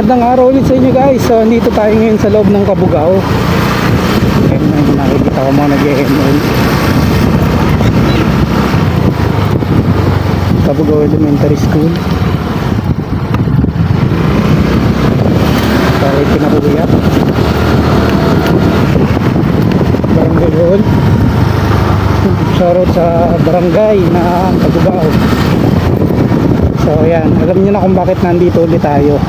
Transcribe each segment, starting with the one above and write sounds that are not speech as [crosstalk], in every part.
Magandang araw ulit sa inyo guys. So, nandito tayo ngayon sa loob ng Kabugao. Ayan na yung nakikita ko mga nag-ML. Kabugao Elementary School. Tayo pinakuya. Barangay Hall. Shoutout sa barangay na Kabugao. So ayan, alam niyo na kung bakit nandito ulit tayo.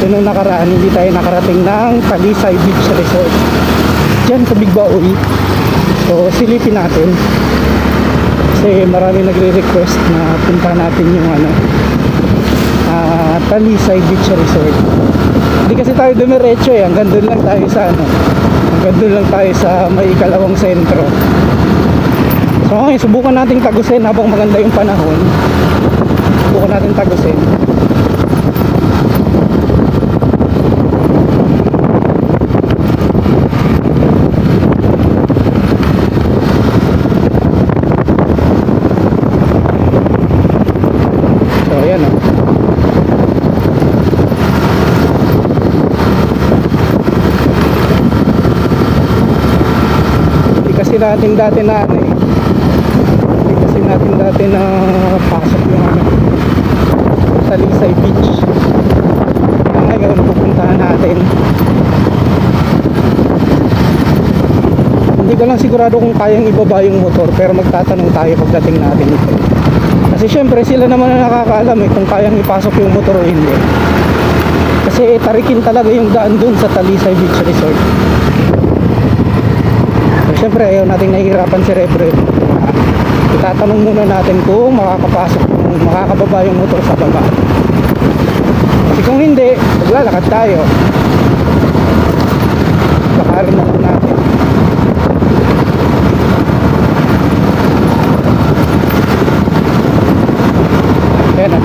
Kasi nung nakaraan hindi tayo nakarating ng Talisay Beach Resort. Diyan sa Big Baoy. So silipin natin. Kasi marami nagre-request na punta natin yung ano ah, Talisay Beach Resort. Hindi kasi tayo dumiretso eh. Hanggang doon lang tayo sa ano. Hanggang doon lang tayo sa may ikalawang sentro. So ngayon, subukan natin tagusin habang maganda yung panahon. Subukan natin tagusin. So ayan oh. Hindi kasi natin dati na ano eh. Hindi natin dati na pasok yung ano. Talisay Beach. Kaya ngayon pupuntahan natin. Hindi ko lang sigurado kung kayang ibaba yung motor pero magtatanong tayo pagdating natin ito. Kasi syempre sila naman ang nakakaalam eh kung kayang ipasok yung motor o hindi. Kasi tarikin talaga yung daan dun sa Talisay Beach Resort. Syempre ayaw nating nahihirapan si Rebre. Itatanong muna natin kung makakapasok, makakababa yung motor sa baba. Kasi kung hindi, maglalakad tayo. Lakarin na natin. Ayan ah.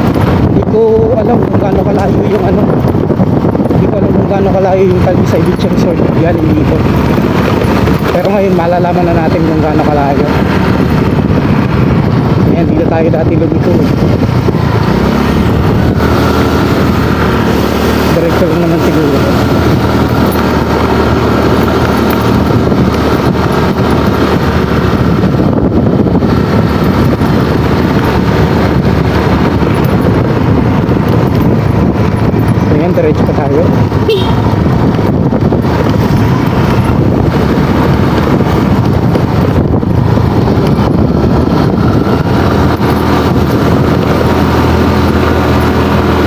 Hindi ko alam kung gaano kalayo yung ano. Hindi ko alam kung gaano kalayo yung Talisay Beach Resort galing dito. Pero ngayon malalaman na natin kung gaano kalayo. Ayan, dito tayo dati lumiko. Diretso lang naman siguro. Diretso pa tayo.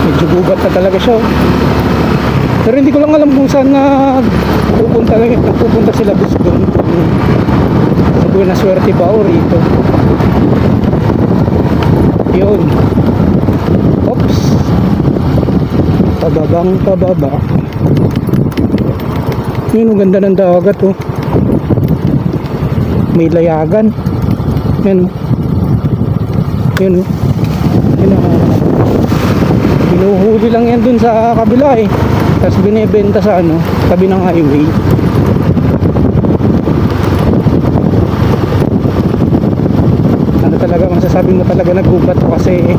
Medyo gubat na talaga siya. oh. Pero hindi ko lang alam kung saan na pupunta pupunta sila bus doon. Sa Buena Suerte ba o rito? Yun. Oops. Pababang pababa. Yun, ang ganda ng dagat oh. May layagan. Yan. oh. Yun oh. Yun. Hinuhuli lang yan dun sa kabila eh. Tapos binibenta sa ano, tabi ng highway. Ano talaga masasabi mo talaga nagubat to kasi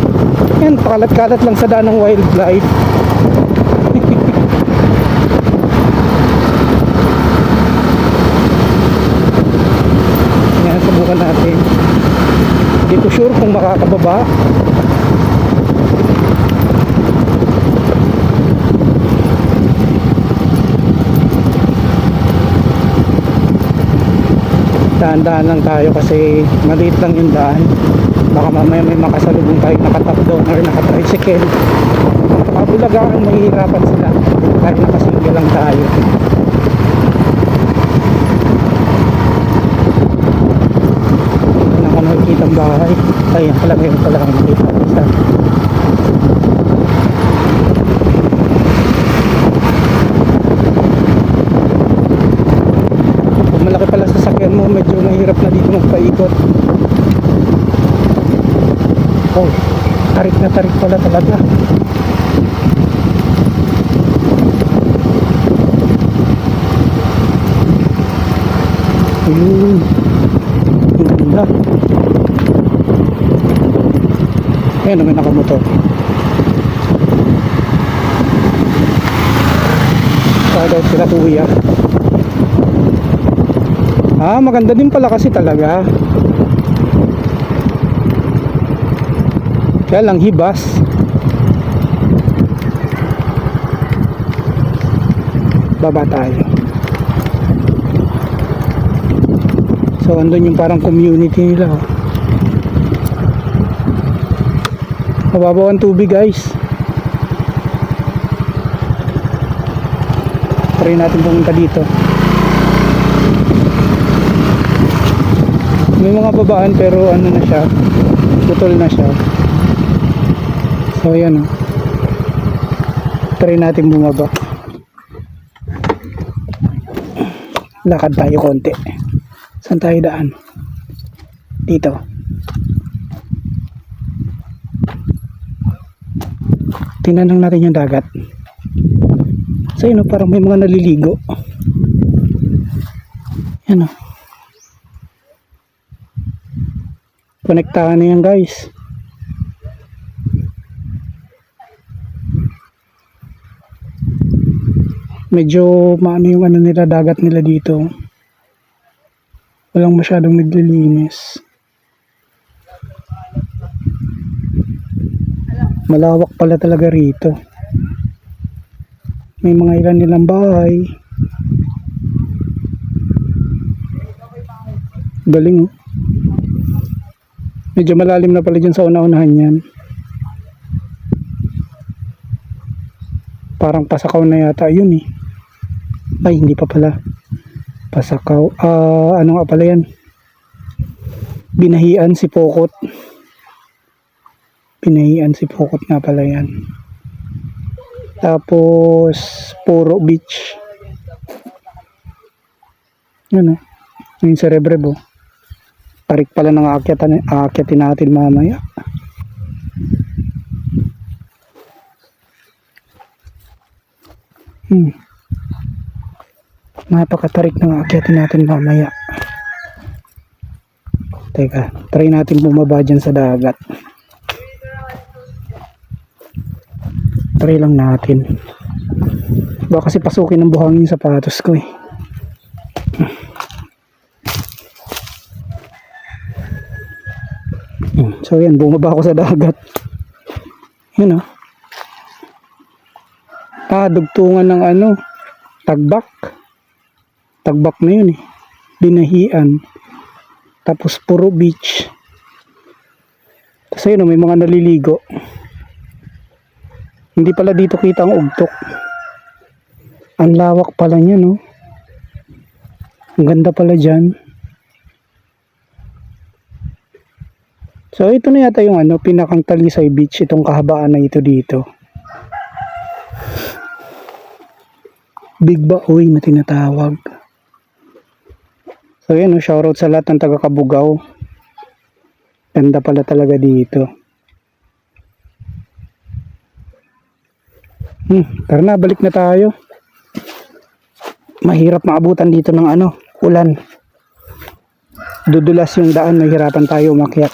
yan, pakalat-kalat lang sa daan ng wildlife. [laughs] yan, subukan natin. Hindi ko sure kung makakababa. Daan-daan lang tayo kasi maliit lang yung daan. Baka mamaya may makasalubong tayo nakatap down or nakatricycle. Kapabulagaan, mahihirapan sila. Kahit nakasingle lang tayo. Nakikita ang bahay? Ayun pala, mayroon pala kang Natarik pala talaga. Ayun. Ang ganda. Ayun naman nakamotor. Shoutout sila kuya. Ah. ah, maganda din pala kasi talaga. Kaya lang hibas. Baba tayo. So, andun yung parang community nila. oh. Mababaw ang tubig guys. Try natin pumunta dito. May mga babaan pero ano na siya. Putol na siya. So ayan o. Try natin bumaba. Lakad tayo konti. Saan tayo daan? Dito. Tingnan lang natin yung dagat. So yun o, parang may mga naliligo. Yan o. Konektahan na yan guys. Medyo maano yung ano nila, dagat nila dito. Walang masyadong naglilinis. Malawak pala talaga rito. May mga ilan nilang bahay. Galing oh. Medyo malalim na pala dyan sa una-unahan yan. Parang pasakaw na yata yun eh. Ay, hindi pa pala. Pasakaw. Ah, ano nga pala yan? Binahian si Pokot. Binahian si Pokot nga pala yan. Tapos, Puro Beach. Yan o. Yung sa Rebrebo. Tarik pala ng aakyatan, aakyatin natin mamaya. Hmm. Napakatarik ng aakyatin natin mamaya. Teka, try natin bumaba dyan sa dagat. Try lang natin. Baka kasi pasukin ng buhangin yung sapatos ko eh. Hmm, So yan, bumaba ako sa dagat. Yun oh. Ah, dugtungan ng ano, tagbak. Tagbak na yun eh. Binahian. Tapos puro beach. Tapos ayun oh, may mga naliligo. Hindi pala dito kita ang ugtok. Ang lawak pala niya no. Ang ganda pala dyan. So ito na yata yung ano, pinakang Talisay Beach, itong kahabaan na ito dito. Big Baoy na tinatawag. So yan, oh, shoutout sa lahat ng taga Kabugaw. Ganda pala talaga dito. Hmm, tara na, balik na tayo. Mahirap maabutan dito ng ano, ulan. Dudulas yung daan, mahirapan tayo umakyat.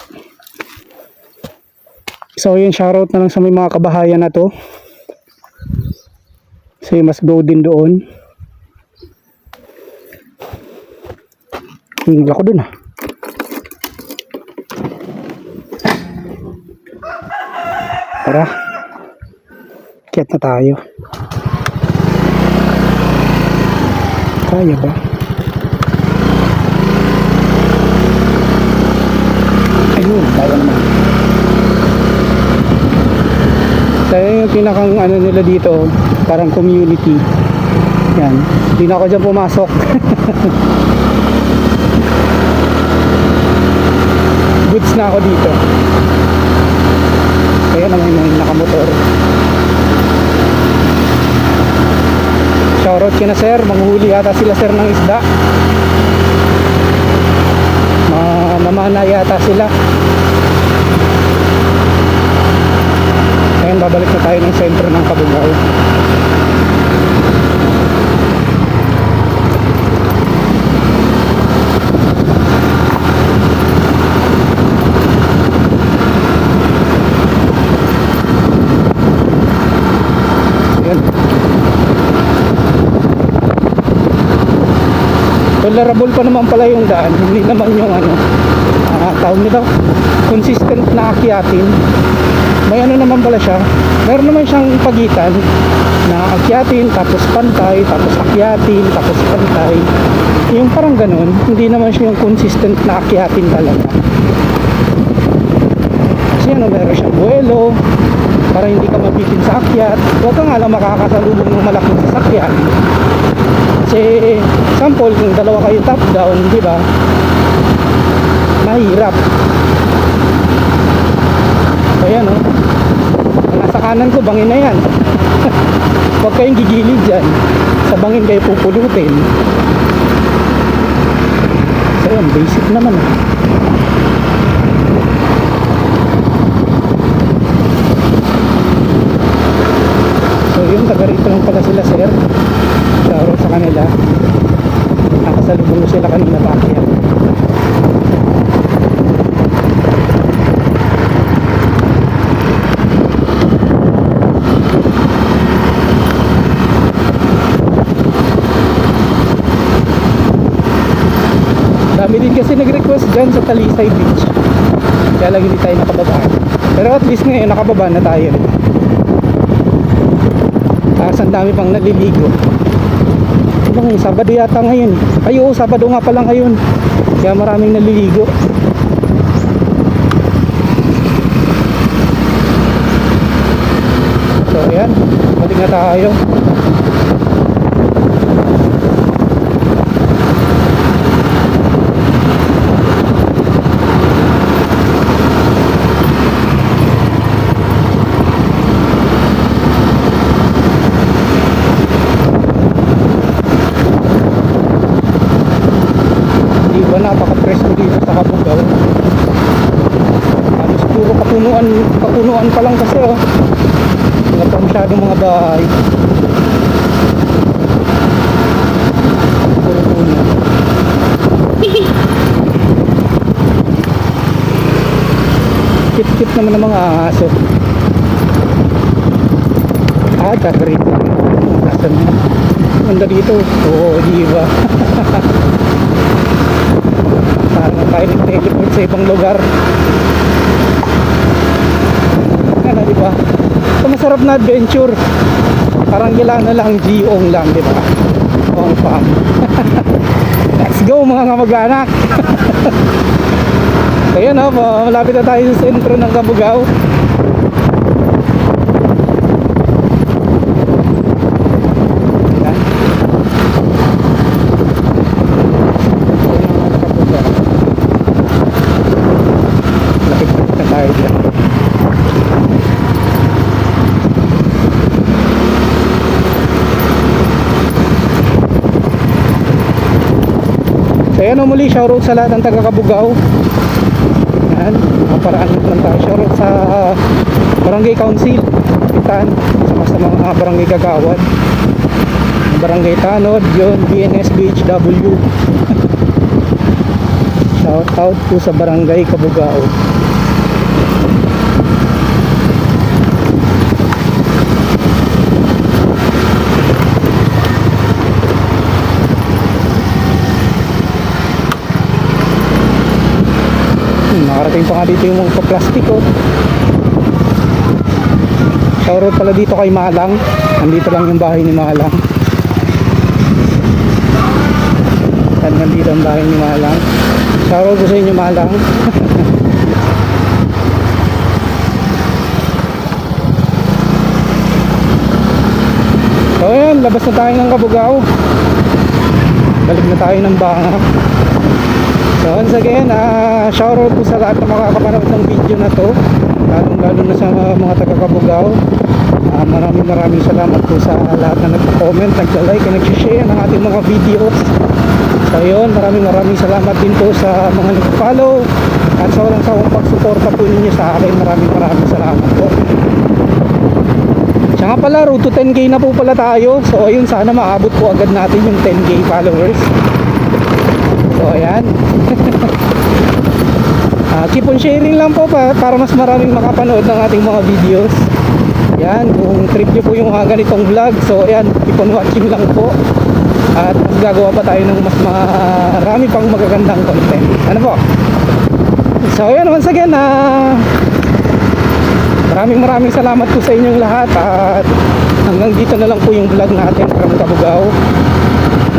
So yun, shoutout na lang sa mga kabahayan na to. You must go din doon. Hingal ako dun ah. Tara. Kiyat na tayo. Kaya ba? Ayun, kaya naman. Kaya yung pinakang ano nila dito, parang community. Yan. Hindi na ako dyan pumasok. [laughs] Goods na ako dito. Kaya naman yung nakamotor. Shoutout kina sir, manghuli yata sila sir ng isda. Ma mamana yata sila. Ngayon babalik na tayo ng sentro ng Kabugao. Ayan. tolerable pa naman pala yung daan hindi naman yung ano uh, tawag nito consistent na akyatin may ano naman pala siya meron naman siyang pagitan na akyatin tapos pantay tapos akyatin tapos pantay. Yung parang ganun hindi naman siya yung consistent na akyatin talaga. Kasi ano meron siyang buwelo para hindi ka mabitin sa akyat. Huwag ka nga lang makakasalubong ng malaking sasakyan kasi sample kung dalawa kayo top down di ba? Mahirap. Ayan oh. Nasa kanan ko bangin na yan. [laughs] Huwag kayong gigilid dyan. Sa bangin kayo pupulutin. So yan basic naman eh. so yun taga rito lang pala sila sir kanila nakasalubong sila kanina akyat dami din kasi nag-request dyan sa Talisay Beach. Kaya lang hindi tayo nakababa. Pero at least ngayon nakababa na tayo. Tapos ang dami pang naliligo Ibang Sabado yata ngayon. Ay oo Sabado nga pala ngayon. Kaya maraming naliligo. So ayan. Balik na tayo Di ba napaka-presko dito sa Kabugaw? Halos puro kapunuan, kapunuan pa lang kasi oh. Wala pa masyadong mga bahay. Kit-kit naman ng mga aso. Ah, kakarit na. Nasaan na? Ganda dito. Oo, di ba? [laughs] Nag-teleport sa ibang lugar. Ano, di ba? Ito masarap na adventure. Parang kailangan na lang Giong lang, di ba? Ong farm. [laughs] Let's go mga kamag-anak. [laughs] Ayan o, malapit na tayo sa sentro ng Kabugao. Ayan. Lapit na tayo dyan. So yan o muli, shoutout sa lahat ng taga Kabugao. Yan, maparaan lang tayo. Shoutout sa ah, Barangay Council, Kapitan, sa basta mga barangay kagawad. Barangay Tanod, yun, BNS BHW. [laughs] Shout out po sa Barangay Kabugao. Nakarating pa nga dito yung mga plastic oh. Shoutout pala dito kay Malang. Nandito lang yung bahay ni Malang. Yan, nandito ang bahay ni Malang. Shoutout ko sa inyo Malang. [laughs] so ayan, labas na tayo ng Kabugao. Balik na tayo ng banga. So once again, uh, shoutout po sa lahat ng makakapanood ng video na to. Lalong lalo na sa mga, mga taga Kabugao uh, Maraming maraming salamat po sa lahat na nag-comment, nag-like, and nag-share ng ating mga videos So yun, maraming maraming salamat din po sa mga nag-follow At sa walang sawang pagsuporta po ninyo sa akin. Maraming maraming salamat po. Siya nga pala, road to 10k na po pala tayo. So ayun, sana maabot po agad natin yung 10k followers So ayan. [laughs] Ah, keep on sharing lang po pa, para mas maraming makapanood ng ating mga videos. Yan, kung trip nyo po yung mga ganitong vlog, so ayan, keep on watching lang po. At mas gagawa pa tayo ng mas marami pang magagandang content. Ano po? So ayan, once again, ah, maraming maraming salamat po sa inyong lahat at hanggang dito na lang po yung vlog natin from Kabugao.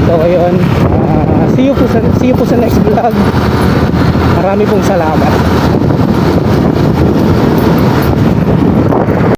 So ayun, ah, see you po sa see you po sa next vlog. Marami pong salamat.